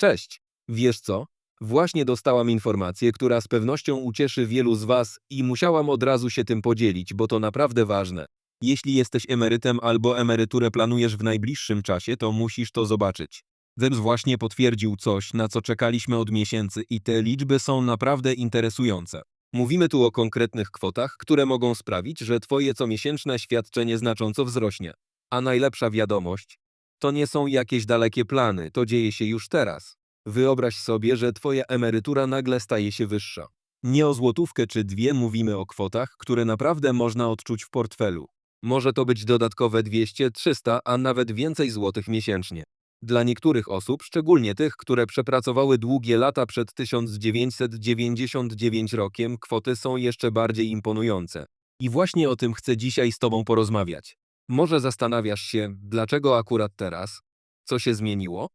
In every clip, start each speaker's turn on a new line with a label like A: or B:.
A: Cześć. Wiesz co? Właśnie dostałam informację, która z pewnością ucieszy wielu z Was i musiałam od razu się tym podzielić, bo to naprawdę ważne. Jeśli jesteś emerytem albo emeryturę planujesz w najbliższym czasie, to musisz to zobaczyć. ZEMS właśnie potwierdził coś, na co czekaliśmy od miesięcy i te liczby są naprawdę interesujące. Mówimy tu o konkretnych kwotach, które mogą sprawić, że Twoje comiesięczne świadczenie znacząco wzrośnie. A najlepsza wiadomość? To nie są jakieś dalekie plany, to dzieje się już teraz. Wyobraź sobie, że Twoja emerytura nagle staje się wyższa. Nie o złotówkę czy dwie mówimy o kwotach, które naprawdę można odczuć w portfelu. Może to być dodatkowe 200, 300, a nawet więcej złotych miesięcznie. Dla niektórych osób, szczególnie tych, które przepracowały długie lata przed 1999 rokiem, kwoty są jeszcze bardziej imponujące. I właśnie o tym chcę dzisiaj z Tobą porozmawiać. Może zastanawiasz się, dlaczego akurat teraz? Co się zmieniło?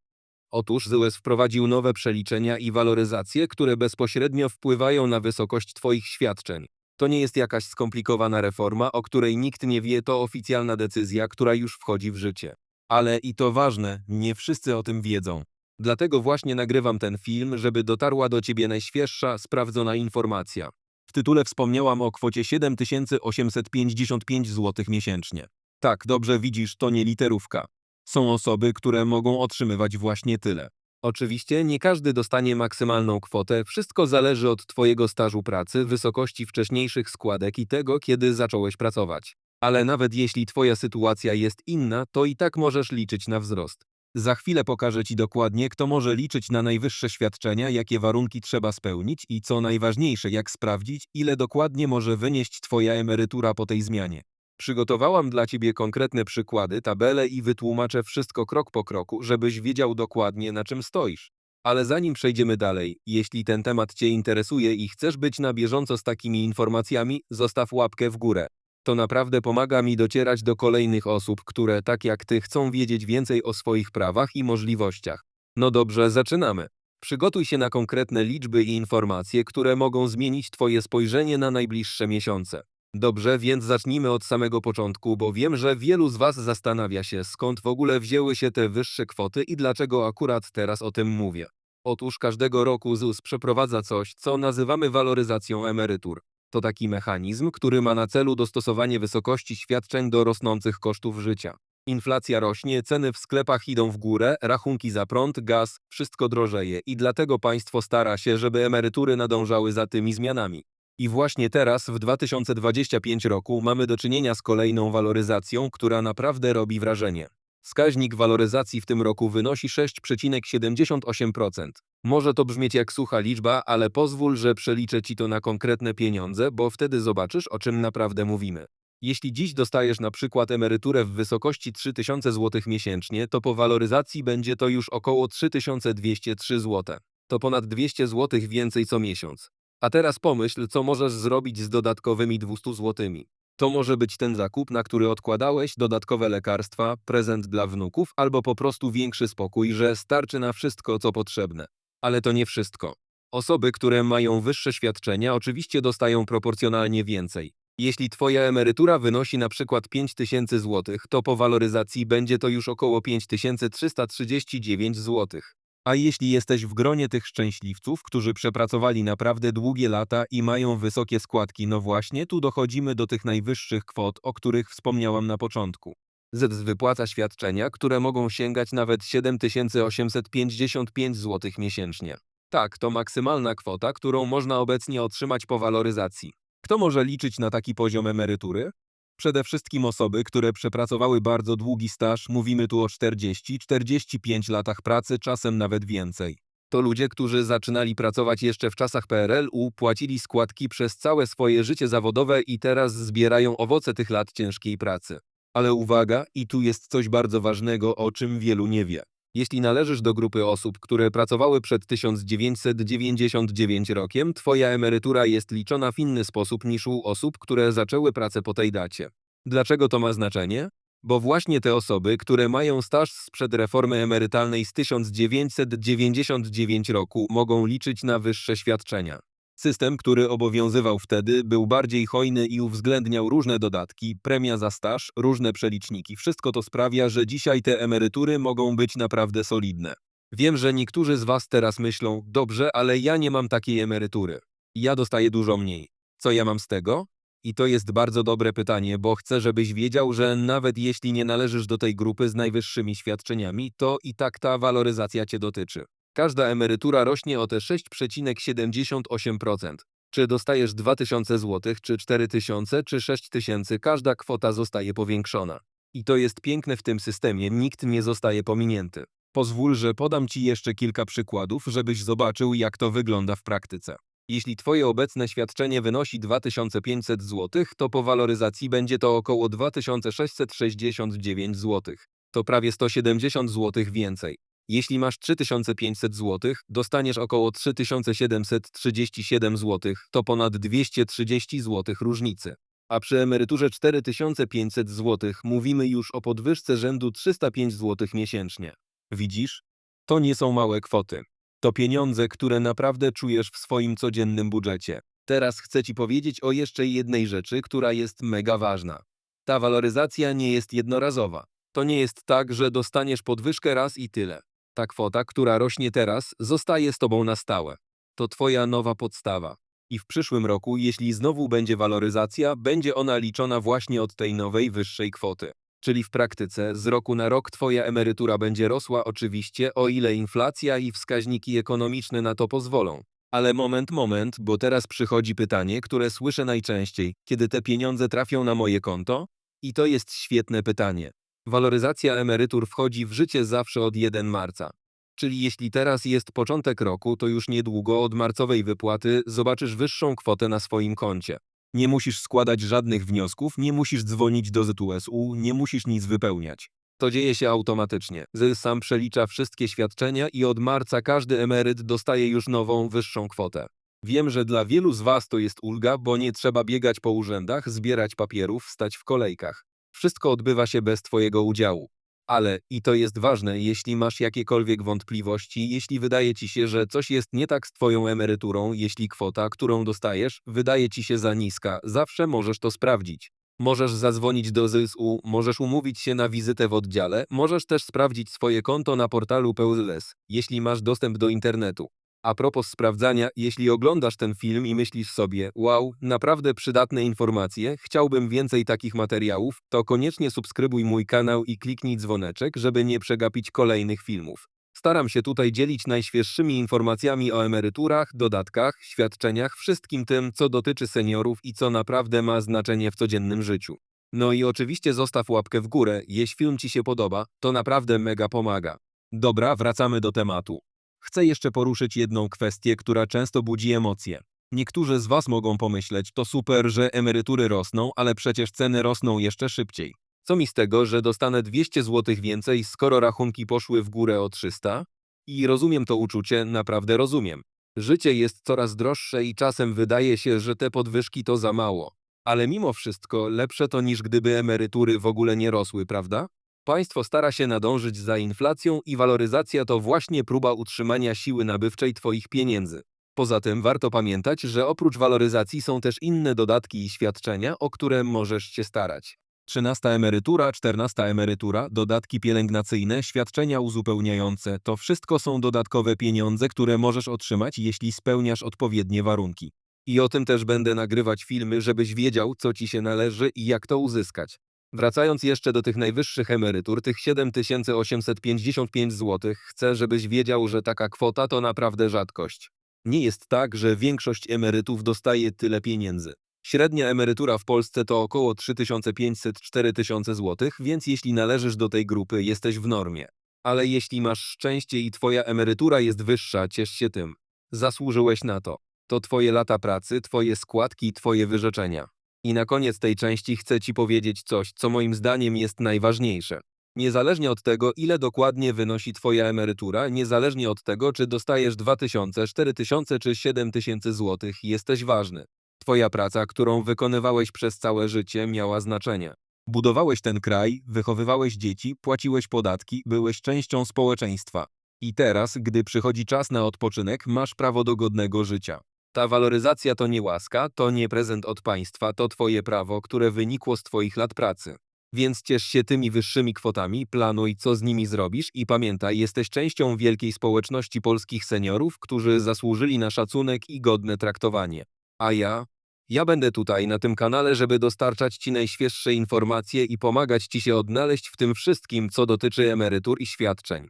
A: Otóż ZUS wprowadził nowe przeliczenia i waloryzacje, które bezpośrednio wpływają na wysokość Twoich świadczeń. To nie jest jakaś skomplikowana reforma, o której nikt nie wie, to oficjalna decyzja, która już wchodzi w życie. Ale i to ważne, nie wszyscy o tym wiedzą. Dlatego właśnie nagrywam ten film, żeby dotarła do Ciebie najświeższa, sprawdzona informacja. W tytule wspomniałam o kwocie 7855 zł miesięcznie. Tak, dobrze widzisz, to nie literówka. Są osoby, które mogą otrzymywać właśnie tyle. Oczywiście nie każdy dostanie maksymalną kwotę, wszystko zależy od Twojego stażu pracy, wysokości wcześniejszych składek i tego, kiedy zacząłeś pracować. Ale nawet jeśli Twoja sytuacja jest inna, to i tak możesz liczyć na wzrost. Za chwilę pokażę Ci dokładnie, kto może liczyć na najwyższe świadczenia, jakie warunki trzeba spełnić i co najważniejsze, jak sprawdzić, ile dokładnie może wynieść Twoja emerytura po tej zmianie. Przygotowałam dla Ciebie konkretne przykłady, tabele i wytłumaczę wszystko krok po kroku, żebyś wiedział dokładnie na czym stoisz. Ale zanim przejdziemy dalej, jeśli ten temat Cię interesuje i chcesz być na bieżąco z takimi informacjami, zostaw łapkę w górę. To naprawdę pomaga mi docierać do kolejnych osób, które tak jak Ty chcą wiedzieć więcej o swoich prawach i możliwościach. No dobrze, zaczynamy. Przygotuj się na konkretne liczby i informacje, które mogą zmienić Twoje spojrzenie na najbliższe miesiące. Dobrze, więc zacznijmy od samego początku, bo wiem, że wielu z Was zastanawia się, skąd w ogóle wzięły się te wyższe kwoty i dlaczego akurat teraz o tym mówię. Otóż każdego roku ZUS przeprowadza coś, co nazywamy waloryzacją emerytur. To taki mechanizm, który ma na celu dostosowanie wysokości świadczeń do rosnących kosztów życia. Inflacja rośnie, ceny w sklepach idą w górę, rachunki za prąd, gaz, wszystko drożeje i dlatego państwo stara się, żeby emerytury nadążały za tymi zmianami. I właśnie teraz, w 2025 roku, mamy do czynienia z kolejną waloryzacją, która naprawdę robi wrażenie. Wskaźnik waloryzacji w tym roku wynosi 6,78%. Może to brzmieć jak sucha liczba, ale pozwól, że przeliczę ci to na konkretne pieniądze, bo wtedy zobaczysz, o czym naprawdę mówimy. Jeśli dziś dostajesz na przykład emeryturę w wysokości 3000 zł miesięcznie, to po waloryzacji będzie to już około 3203 zł. To ponad 200 zł więcej co miesiąc. A teraz pomyśl, co możesz zrobić z dodatkowymi 200 złotymi. To może być ten zakup, na który odkładałeś, dodatkowe lekarstwa, prezent dla wnuków albo po prostu większy spokój, że starczy na wszystko, co potrzebne. Ale to nie wszystko. Osoby, które mają wyższe świadczenia, oczywiście dostają proporcjonalnie więcej. Jeśli Twoja emerytura wynosi na przykład 5000 zł, to po waloryzacji będzie to już około 5339 zł. A jeśli jesteś w gronie tych szczęśliwców, którzy przepracowali naprawdę długie lata i mają wysokie składki, no właśnie tu dochodzimy do tych najwyższych kwot, o których wspomniałam na początku. ZES wypłaca świadczenia, które mogą sięgać nawet 7855 zł miesięcznie. Tak, to maksymalna kwota, którą można obecnie otrzymać po waloryzacji. Kto może liczyć na taki poziom emerytury? Przede wszystkim osoby, które przepracowały bardzo długi staż, mówimy tu o 40-45 latach pracy, czasem nawet więcej. To ludzie, którzy zaczynali pracować jeszcze w czasach PRL-u, płacili składki przez całe swoje życie zawodowe i teraz zbierają owoce tych lat ciężkiej pracy. Ale uwaga, i tu jest coś bardzo ważnego, o czym wielu nie wie. Jeśli należysz do grupy osób, które pracowały przed 1999 rokiem, twoja emerytura jest liczona w inny sposób niż u osób, które zaczęły pracę po tej dacie. Dlaczego to ma znaczenie? Bo właśnie te osoby, które mają staż sprzed reformy emerytalnej z 1999 roku, mogą liczyć na wyższe świadczenia. System, który obowiązywał wtedy, był bardziej hojny i uwzględniał różne dodatki, premia za staż, różne przeliczniki. Wszystko to sprawia, że dzisiaj te emerytury mogą być naprawdę solidne. Wiem, że niektórzy z was teraz myślą, dobrze, ale ja nie mam takiej emerytury. Ja dostaję dużo mniej. Co ja mam z tego? I to jest bardzo dobre pytanie, bo chcę, żebyś wiedział, że nawet jeśli nie należysz do tej grupy z najwyższymi świadczeniami, to i tak ta waloryzacja cię dotyczy. Każda emerytura rośnie o te 6,78%. Czy dostajesz 2000 zł, czy 4000, czy 6000, każda kwota zostaje powiększona. I to jest piękne w tym systemie, nikt nie zostaje pominięty. Pozwól, że podam Ci jeszcze kilka przykładów, żebyś zobaczył, jak to wygląda w praktyce. Jeśli Twoje obecne świadczenie wynosi 2500 zł, to po waloryzacji będzie to około 2669 zł. To prawie 170 zł więcej. Jeśli masz 3500 zł, dostaniesz około 3737 zł, to ponad 230 zł różnicy. A przy emeryturze 4500 zł mówimy już o podwyżce rzędu 305 zł miesięcznie. Widzisz? To nie są małe kwoty. To pieniądze, które naprawdę czujesz w swoim codziennym budżecie. Teraz chcę Ci powiedzieć o jeszcze jednej rzeczy, która jest mega ważna. Ta waloryzacja nie jest jednorazowa. To nie jest tak, że dostaniesz podwyżkę raz i tyle. Ta kwota, która rośnie teraz, zostaje z Tobą na stałe. To Twoja nowa podstawa. I w przyszłym roku, jeśli znowu będzie waloryzacja, będzie ona liczona właśnie od tej nowej, wyższej kwoty. Czyli w praktyce z roku na rok Twoja emerytura będzie rosła oczywiście, o ile inflacja i wskaźniki ekonomiczne na to pozwolą. Ale moment, moment, bo teraz przychodzi pytanie, które słyszę najczęściej, kiedy te pieniądze trafią na moje konto? I to jest świetne pytanie. Waloryzacja emerytur wchodzi w życie zawsze od 1 marca. Czyli jeśli teraz jest początek roku, to już niedługo od marcowej wypłaty zobaczysz wyższą kwotę na swoim koncie. Nie musisz składać żadnych wniosków, nie musisz dzwonić do ZUS-u, nie musisz nic wypełniać. To dzieje się automatycznie. ZUS sam przelicza wszystkie świadczenia i od marca każdy emeryt dostaje już nową, wyższą kwotę. Wiem, że dla wielu z Was to jest ulga, bo nie trzeba biegać po urzędach, zbierać papierów, stać w kolejkach. Wszystko odbywa się bez Twojego udziału. Ale, i to jest ważne, jeśli masz jakiekolwiek wątpliwości, jeśli wydaje ci się, że coś jest nie tak z Twoją emeryturą, jeśli kwota, którą dostajesz, wydaje ci się za niska, zawsze możesz to sprawdzić. Możesz zadzwonić do ZSU, możesz umówić się na wizytę w oddziale, możesz też sprawdzić swoje konto na portalu PełZS, jeśli masz dostęp do internetu. A propos sprawdzania, jeśli oglądasz ten film i myślisz sobie, wow, naprawdę przydatne informacje, chciałbym więcej takich materiałów, to koniecznie subskrybuj mój kanał i kliknij dzwoneczek, żeby nie przegapić kolejnych filmów. Staram się tutaj dzielić najświeższymi informacjami o emeryturach, dodatkach, świadczeniach, wszystkim tym, co dotyczy seniorów i co naprawdę ma znaczenie w codziennym życiu. No i oczywiście zostaw łapkę w górę, jeśli film Ci się podoba, to naprawdę mega pomaga. Dobra, wracamy do tematu. Chcę jeszcze poruszyć jedną kwestię, która często budzi emocje. Niektórzy z Was mogą pomyśleć, to super, że emerytury rosną, ale przecież ceny rosną jeszcze szybciej. Co mi z tego, że dostanę 200 zł więcej, skoro rachunki poszły w górę o 300? I rozumiem to uczucie, naprawdę rozumiem. Życie jest coraz droższe i czasem wydaje się, że te podwyżki to za mało. Ale mimo wszystko lepsze to niż gdyby emerytury w ogóle nie rosły, prawda? Państwo stara się nadążyć za inflacją i waloryzacja to właśnie próba utrzymania siły nabywczej Twoich pieniędzy. Poza tym warto pamiętać, że oprócz waloryzacji są też inne dodatki i świadczenia, o które możesz się starać. 13 emerytura, 14 emerytura, dodatki pielęgnacyjne, świadczenia uzupełniające to wszystko są dodatkowe pieniądze, które możesz otrzymać, jeśli spełniasz odpowiednie warunki. I o tym też będę nagrywać filmy, żebyś wiedział, co ci się należy i jak to uzyskać. Wracając jeszcze do tych najwyższych emerytur, tych 7855 zł, chcę, żebyś wiedział, że taka kwota to naprawdę rzadkość. Nie jest tak, że większość emerytów dostaje tyle pieniędzy. Średnia emerytura w Polsce to około 3500-4000 zł, więc jeśli należysz do tej grupy, jesteś w normie. Ale jeśli masz szczęście i twoja emerytura jest wyższa, ciesz się tym. Zasłużyłeś na to. To twoje lata pracy, twoje składki, twoje wyrzeczenia. I na koniec tej części chcę Ci powiedzieć coś, co moim zdaniem jest najważniejsze. Niezależnie od tego, ile dokładnie wynosi Twoja emerytura, niezależnie od tego, czy dostajesz 2000, 4000 czy 7000 zł, jesteś ważny. Twoja praca, którą wykonywałeś przez całe życie, miała znaczenie. Budowałeś ten kraj, wychowywałeś dzieci, płaciłeś podatki, byłeś częścią społeczeństwa. I teraz, gdy przychodzi czas na odpoczynek, masz prawo do godnego życia. Ta waloryzacja to nie łaska, to nie prezent od państwa, to twoje prawo, które wynikło z twoich lat pracy. Więc ciesz się tymi wyższymi kwotami, planuj co z nimi zrobisz i pamiętaj, jesteś częścią wielkiej społeczności polskich seniorów, którzy zasłużyli na szacunek i godne traktowanie. A ja? Ja będę tutaj na tym kanale, żeby dostarczać Ci najświeższe informacje i pomagać Ci się odnaleźć w tym wszystkim, co dotyczy emerytur i świadczeń.